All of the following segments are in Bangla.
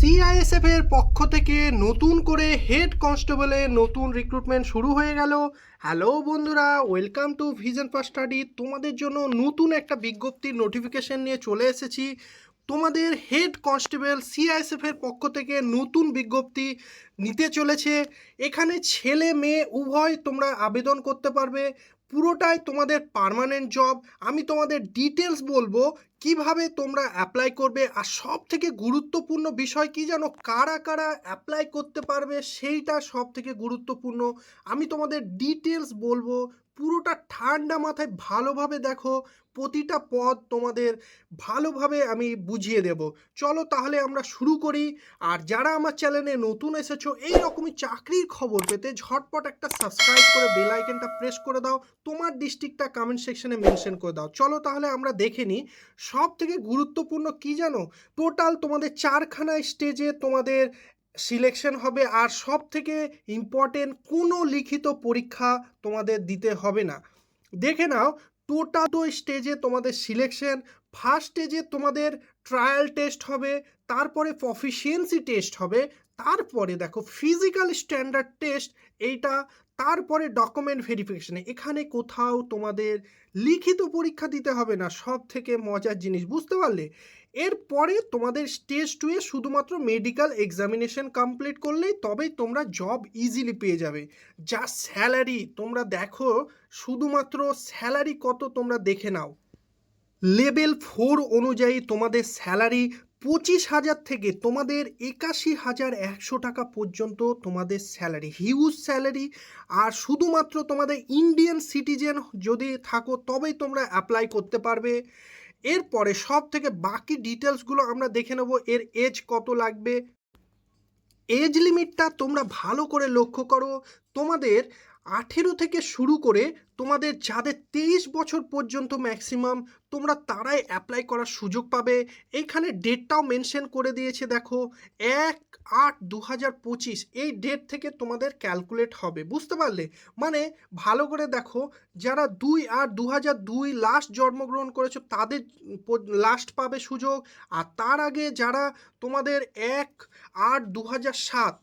সিআইএসএফ এর পক্ষ থেকে নতুন করে হেড কনস্টেবলের নতুন রিক্রুটমেন্ট শুরু হয়ে গেল। হ্যালো বন্ধুরা welcome to vision for study তোমাদের জন্য নতুন একটা বিজ্ঞপ্তির নোটিফিকেশন নিয়ে চলে এসেছি। তোমাদের হেড কনস্টেবল সিআইএসএফ এর পক্ষ থেকে নতুন বিজ্ঞপ্তি নিতে চলেছে। এখানে ছেলে মেয়ে উভয় তোমরা আবেদন করতে পারবে। পুরোটাই তোমাদের পার্মানেন্ট জব আমি তোমাদের ডিটেলস বলব। কীভাবে তোমরা অ্যাপ্লাই করবে আর সব থেকে গুরুত্বপূর্ণ বিষয় কি জানো? কারা কারা অ্যাপ্লাই করতে পারবে সেইটা সব থেকে গুরুত্বপূর্ণ। আমি তোমাদের ডিটেলস বলব, পুরোটা ঠান্ডা মাথায় ভালোভাবে দেখো, প্রতিটা পদ তোমাদের ভালোভাবে আমি বুঝিয়ে দেব। চলো তাহলে আমরা শুরু করি। আর যারা আমার চ্যানেলে নতুন এসেছ এই রকমই চাকরির খবর পেতে ঝটপট একটা সাবস্ক্রাইব করে বেল আইকনটা প্রেস করে দাও। তোমার ডিস্ট্রিক্টটা কমেন্ট সেকশনে মেনশন করে দাও। চলো তাহলে আমরা দেখে নিই। সব থেকে গুরুত্বপূর্ণ কি জানো? টোটাল তোমাদের চারখানা স্টেজে তোমাদের সিলেকশন হবে আর সব থেকে ইম্পর্টেন্ট কোনো লিখিত পরীক্ষা তোমাদের দিতে হবে না। দেখে নাও টোটাল তো স্টেজে তোমাদের সিলেকশন ফার্স্ট স্টেজে তোমাদের ট্রায়াল টেস্ট হবে, তারপরে প্রফিসিয়েন্সি টেস্ট হবে, তারপরে দেখো ফিজিক্যাল স্ট্যান্ডার্ড টেস্ট এইটা তারপরে ডকুমেন্ট ভেরিফিকেশনে এখানে কোথাও তোমাদের লিখিত পরীক্ষা দিতে হবে না সব থেকে মজার জিনিস, বুঝতে পারলে? এরপরে তোমাদের স্টেজ টুয়ে শুধুমাত্র মেডিকেল এক্সামিনেশন কমপ্লিট করলেই তবেই তোমরা জব ইজিলি পেয়ে যাবে। যা স্যালারি তোমরা দেখো শুধুমাত্র স্যালারি কত তোমরা দেখে নাও। লেভেল ফোর অনুযায়ী তোমাদের স্যালারি পঁচিশ হাজার থেকে তোমাদের একাশি হাজার একশো টাকা পর্যন্ত তোমাদের স্যালারি হিউজ স্যালারি আর শুধুমাত্র তোমাদের ইন্ডিয়ান সিটিজেন যদি থাকো তবেই তোমরা অ্যাপ্লাই করতে পারবে। এরপরে সব থেকে বাকি ডিটেলসগুলো আমরা দেখে নেব, এর এজ কত লাগবে। এজ লিমিটটা তোমরা ভালো করে লক্ষ্য করো। তোমাদের আঠেরো থেকে শুরু করে তোমাদের যাদের তেইশ বছর পর্যন্ত ম্যাক্সিমাম তোমরা তারাই অ্যাপ্লাই করার সুযোগ পাবে। এইখানে ডেটটাও মেনশন করে দিয়েছে, দেখো, এক আট দু হাজার পঁচিশ, এই ডেট থেকে তোমাদের ক্যালকুলেট হবে, বুঝতে পারলে? মানে ভালো করে দেখো, যারা দুই আট দু হাজার দুই লাস্ট জন্মগ্রহণ করেছ, তাদের লাস্ট পাবে সুযোগ, আর তার আগে যারা তোমাদের এক আট দু হাজার সাত,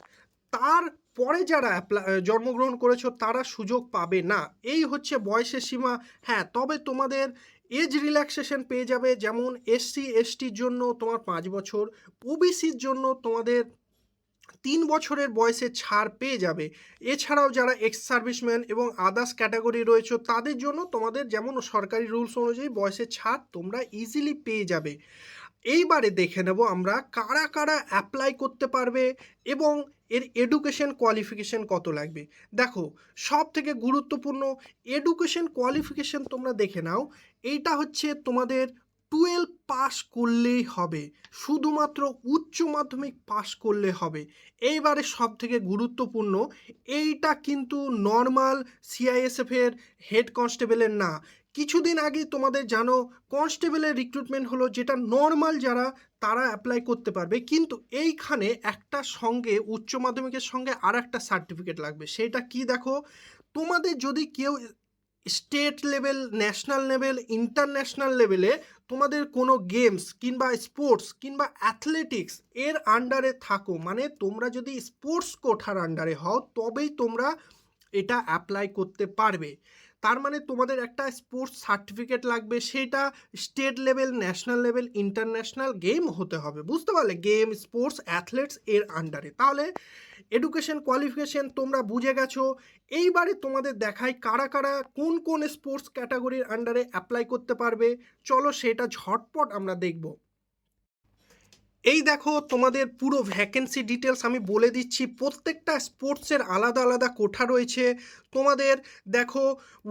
তার পরে যারা জন্মগ্রহণ করেছ তারা সুযোগ পাবে না। এই হচ্ছে বয়সের সীমা। হ্যাঁ তবে তোমাদের এজ রিল্যাক্সেশন পেয়ে যাবে। যেমন এসসি এসটির জন্য তোমার পাঁচ বছর। ওবিসির জন্য তোমাদের তিন বছরের বয়সে ছাড় পেয়ে যাবে। এছাড়াও যারা এক্স সার্ভিসম্যান এবং আদার্স ক্যাটাগরি রয়েছে, তাদের জন্য তোমাদের যেমন সরকারি রুলস অনুযায়ী বয়সের ছাড় তোমরা ইজিলি পেয়ে যাবে। এইবারে দেখে নেব আমরা কারা কারা অ্যাপ্লাই করতে পারবে এবং এর এডুকেশন কোয়ালিফিকেশান কত লাগবে? দেখো সব থেকে গুরুত্বপূর্ণ এডুকেশন কোয়ালিফিকেশন তোমরা দেখে নাও। এইটা হচ্ছে তোমাদের টুয়েলভ পাস করলেই হবে। শুধুমাত্র উচ্চ মাধ্যমিক পাস করলে হবে। এইবারে সব থেকে গুরুত্বপূর্ণ, এইটা কিন্তু নর্মাল সিআইএসএফের হেড কনস্টেবলের না। কিছুদিন আগে তোমাদের জানো কনস্টেবলের রিক্রুটমেন্ট হলো যেটা নর্মাল যারা, তারা অ্যাপ্লাই করতে পারবে। কিন্তু এইখানে একটা সঙ্গে, উচ্চ মাধ্যমিকের সঙ্গে আর একটা সার্টিফিকেট লাগবে। সেটা কি দেখো? তোমাদের যদি কেউ state level, national level, international লেভেলে তোমাদের কোনো গেমস কিংবা স্পোর্টস কিংবা অ্যাথলেটিক্স এর আন্ডারে থাকো। মানে তোমরা যদি স্পোর্টস কোঠার আন্ডারে হও, তবেই তোমরা এটা অ্যাপ্লাই করতে পারবে। তার মানে তোমাদের একটা স্পোর্টস সার্টিফিকেট লাগবে, সেটা state level national level international game হতে হবে। বুঝতে পারলে? গেম স্পোর্টস অ্যাথলেটস এর আন্ডারে তাহলে এডুকেশন কোয়ালিফিকেশন তোমরা বুঝে গেছো। এইবারে তোমাদের দেখাই কারা কারা কোন কোন স্পোর্টস ক্যাটাগরির আন্ডারে অ্যাপ্লাই করতে পারবে। চলো সেটা ঝটপট আমরা দেখব। এই দেখো তোমাদের পুরো ভ্যাকেন্সি ডিটেলস আমি বলে দিচ্ছি। প্রত্যেকটা স্পোর্টসের আলাদা আলাদা কোঠা রয়েছে। তোমাদের দেখো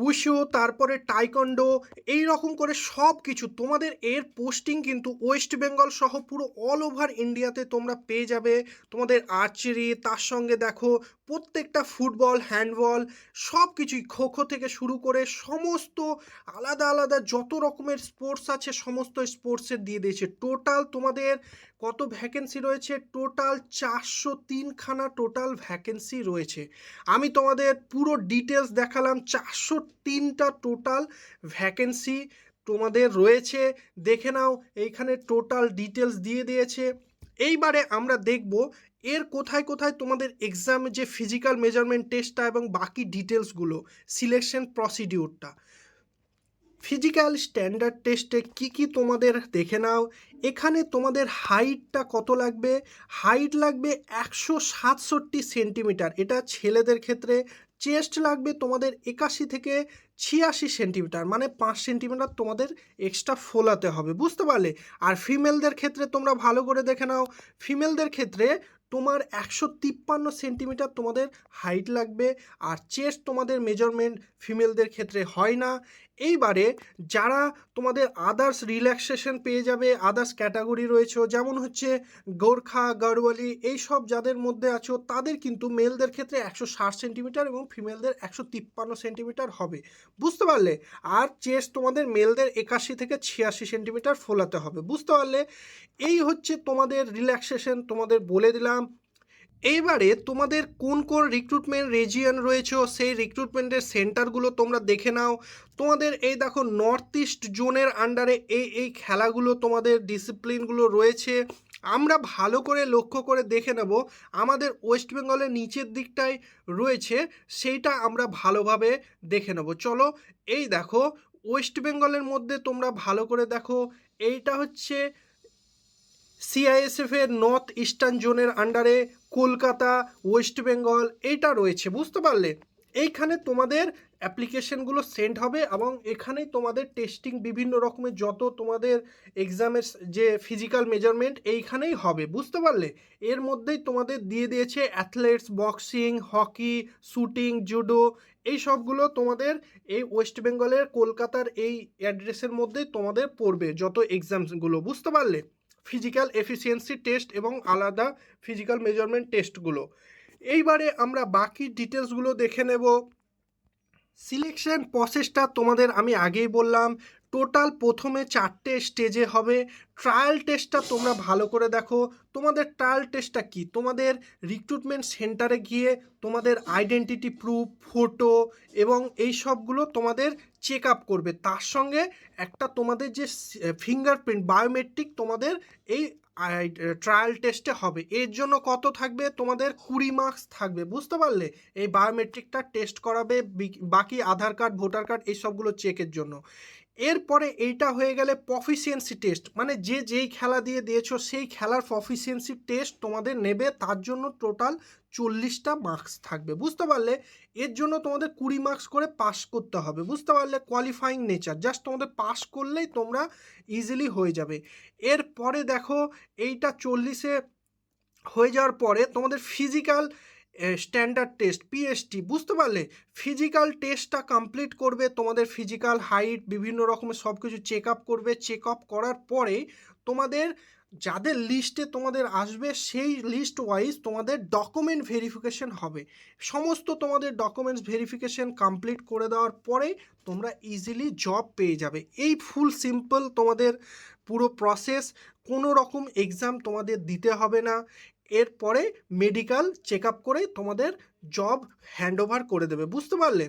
উশু তারপরে টাইকন্ডো এই রকম করে সব কিছু তোমাদের এর পোস্টিং কিন্তু ওয়েস্ট বেঙ্গল সহ পুরো অল ওভার ইন্ডিয়াতে তোমরা পেয়ে যাবে। তোমাদের আর্চারি তার সঙ্গে দেখো প্রত্যেকটা ফুটবল, হ্যান্ডবল সব কিছুই খোখো থেকে শুরু করে সমস্ত আলাদা আলাদা যত রকমের স্পোর্টস আছে, সমস্ত স্পোর্টসের দিয়ে দিয়েছে। টোটাল তোমাদের কত ভ্যাকেন্সি রয়েছে? টোটাল চারশো তিনখানা টোটাল ভ্যাকেন্সি রয়েছে। আমি তোমাদের পুরো ডিটেলস দেখালাম। চারশো তিনটা টোটাল ভ্যাকেন্সি তোমাদের রয়েছে। দেখে নাও, এইখানে টোটাল ডিটেলস দিয়ে দিয়েছে। এইবারে আমরা দেখব এর কোথায় কোথায় তোমাদের এক্সামে যে ফিজিক্যাল মেজারমেন্ট টেস্টটা এবং বাকি ডিটেলসগুলো সিলেকশন প্রসিডিউরটা ফিজিক্যাল স্ট্যান্ডার্ড টেস্টে কি কি তোমাদের দেখে নাও, এখানে তোমাদের হাইটটা কত লাগবে হাইট লাগবে একশো সাতষট্টি সেন্টিমিটার এটা ছেলেদের ক্ষেত্রে চেস্ট লাগবে তোমাদের একাশি থেকে ছিয়াশি সেন্টিমিটার মানে পাঁচ সেন্টিমিটার তোমাদের এক্সট্রা ফোলাতে হবে, বুঝতে পারলে? আর ফিমেলদের ক্ষেত্রে তোমরা ভালো করে দেখে নাও ফিমেলদের ক্ষেত্রে তোমার একশো তিপ্পান্ন সেন্টিমিটার তোমাদের হাইট লাগবে আর চেস্ট তোমাদের মেজারমেন্ট ফিমেলদের ক্ষেত্রে হয় না। এইবারে যারা তোমাদের আদার্স রিল্যাক্সেশন পেয়ে যাবে, আদার্স ক্যাটাগরি রয়েছে, যেমন হচ্ছে গোর্খা গাড়ওয়ালি এই সব যাদের মধ্যে আছো, তাদের কিন্তু মেলদের ক্ষেত্রে একশো ষাট সেন্টিমিটার এবং ফিমেলদের একশো তিপ্পান্ন সেন্টিমিটার হবে। বুঝতে পারলে? আর চেস্ট তোমাদের মেলদের একাশি থেকে ছিয়াশি সেন্টিমিটার ফোলাতে হবে। বুঝতে পারলে? এই হচ্ছে তোমাদের রিল্যাক্সেশন, তোমাদের বলে দিলাম। এইবারে তোমাদের কোন কোন রিক্রুটমেন্ট রেজিয়ন রয়েছে সেই রিক্রুটমেন্টের সেন্টারগুলো তোমরা দেখে নাও। তোমাদের এই দেখো নর্থ ইস্ট জোনের আন্ডারে এই এই খেলাগুলো তোমাদের ডিসিপ্লিনগুলো রয়েছে। আমরা ভালো করে লক্ষ্য করে দেখে নেব, আমাদের ওয়েস্ট বেঙ্গলের নিচের দিকটায় রয়েছে, সেইটা আমরা ভালোভাবে দেখে নেব। চলো, এই দেখো, ওয়েস্ট বেঙ্গলের মধ্যে তোমরা ভালো করে দেখো, এইটা হচ্ছে সিআইএসএফ এর নর্থ ইস্টার্ন জোনের আন্ডারে কলকাতা, ওয়েস্ট বেঙ্গল এইটা রয়েছে, বুঝতে পারলে? এইখানে তোমাদের অ্যাপ্লিকেশনগুলো সেন্ড হবে এবং এখানেই তোমাদের টেস্টিং বিভিন্ন রকমের যত তোমাদের এক্সামের যে ফিজিক্যাল মেজারমেন্ট এইখানেই হবে, বুঝতে পারলে? এর মধ্যেই তোমাদের দিয়ে দিয়েছে athletes, boxing, hockey, shooting, judo, এই সবগুলো তোমাদের এই ওয়েস্ট বেঙ্গলের কলকাতার এই অ্যাড্রেসের মধ্যেই তোমাদের পড়বে যত এক্সামসগুলো, বুঝতে পারলে? ফিজিক্যাল এফিসিয়েন্সি টেস্ট এবং আলাদা ফিজিক্যাল মেজারমেন্ট টেস্টগুলো এইবারে আমরা বাকি ডিটেলসগুলো দেখে নেব। সিলেকশন প্রসেসটা তোমাদের আমি আগেই বললাম টোটাল প্রথমে চারটে স্টেজে হবে। ট্রায়াল টেস্টটা তোমরা ভালো করে দেখো। তোমাদের ট্রায়াল টেস্টটা কি? তোমাদের রিক্রুটমেন্ট সেন্টারে গিয়ে তোমাদের আইডেন্টিটি প্রুফ ফটো এবং এই সবগুলো তোমাদের চেক আপ করবে। তার সঙ্গে একটা তোমাদের যে ফিঙ্গারপ্রিন্ট বায়োমেট্রিক তোমাদের এই ট্রায়াল টেস্টে হবে। এর জন্য কত থাকবে? তোমাদের কুড়ি মার্কস থাকবে। বুঝতে পারলে? এই বায়োমেট্রিকটা টেস্ট করাবে, বাকি আধার কার্ড ভোটার কার্ড এই সবগুলো চেকের জন্য। এরপরে এইটা হয়ে গেলে প্রফিসিয়েন্সি টেস্ট মানে যে যেই খেলা দিয়ে দিয়েছ সেই খেলার প্রফিসিয়েন্সি টেস্ট তোমাদের নেবে, তার জন্য টোটাল চল্লিশটা মার্কস থাকবে, বুঝতে পারলে? এর জন্য তোমাদের কুড়ি মার্কস করে পাস করতে হবে, বুঝতে পারলে? কোয়ালিফাইং নেচার জাস্ট তোমাদের পাস করলেই তোমরা ইজিলি হয়ে যাবে। এরপরে দেখো, এইটা চল্লিশে হয়ে যাওয়ার পরে তোমাদের ফিজিক্যাল স্ট্যান্ডার্ড টেস্ট পিএসটি বুঝতে পারলে ফিজিক্যাল টেস্টটা কমপ্লিট করবে, তোমাদের ফিজিক্যাল হাইট বিভিন্ন রকমের সব কিছু চেক আপ করবে। চেক আপ করার পরে তোমাদের যাদের লিস্টে তোমাদের আসবে, সেই লিস্ট ওয়াইজ তোমাদের ডকুমেন্ট ভেরিফিকেশন হবে। সমস্ত তোমাদের ডকুমেন্টস ভেরিফিকেশন কমপ্লিট করে দেওয়ার পরে তোমরা ইজিলি জব পেয়ে যাবে। এই ফুল সিম্পল তোমাদের পুরো প্রসেস কোনো রকম এক্সাম তোমাদের দিতে হবে না। এরপরে মেডিকেল চেক আপ করে তোমাদের জব হ্যান্ড ওভার করে দেবে, বুঝতে পারলে?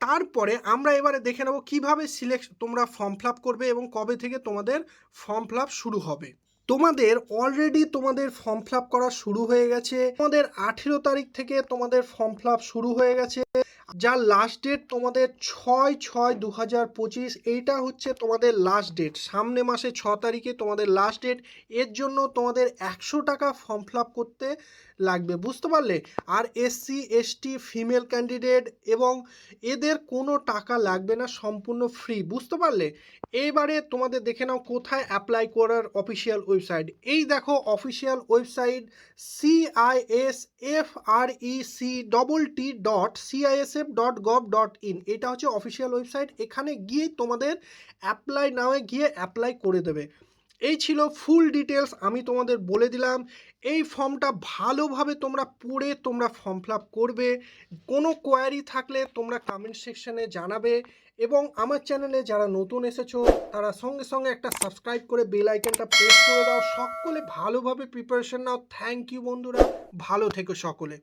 তারপরে আমরা এবারে দেখে নেব কীভাবে সিলেক্ট তোমরা ফর্ম ফিল করবে এবং কবে থেকে তোমাদের ফর্ম ফিল শুরু হবে। তোমাদের অলরেডি তোমাদের ফর্ম ফিল করা শুরু হয়ে গেছে। তোমাদের আঠেরো তারিখ থেকে তোমাদের ফর্ম ফিল শুরু হয়ে গেছে। যার লাস্ট ডেট তোমাদের ছয় ছয় দু হাজার পঁচিশ, এইটা হচ্ছে তোমাদের লাস্ট ডেট সামনে মাসে ছ তারিখে তোমাদের লাস্ট ডেট এর জন্য তোমাদের একশো টাকা ফর্ম ফিল করতে লাগবে, বুঝতে পারলে? আর এসসি এসটি ফিমেল ক্যান্ডিডেট এবং এদের কোনো টাকা লাগবে না, সম্পূর্ণ ফ্রি বুঝতে পারলে? এইবারে তোমাদের দেখে নাও কোথায় অ্যাপ্লাই করার অফিসিয়াল ওয়েবসাইট এই দেখো official website CIS F R E C double T dot CISF dot gov dot in এটা হচ্ছে অফিসিয়াল ওয়েবসাইট এখানে গিয়েই তোমাদের অ্যাপ্লাই নামে গিয়ে অ্যাপ্লাই করে দেবে। এই ছিল ফুল ডিটেলস আমি তোমাদের বলে দিলাম। এই ফর্মটা ভালোভাবে তোমরা পড়ে তোমরা ফর্ম ফিল করবে। কোনো কোয়ারি থাকলে তোমরা কমেন্ট সেকশনে জানাবে এবং আমার চ্যানেলে যারা নতুন এসেছ, তারা সঙ্গে সঙ্গে একটা সাবস্ক্রাইব করে বেল আইকনটা প্রেস করে দাও। সকলে ভালোভাবে প্রিপারেশন নাও। থ্যাংক ইউ বন্ধুরা। ভালো থেকো সকলে।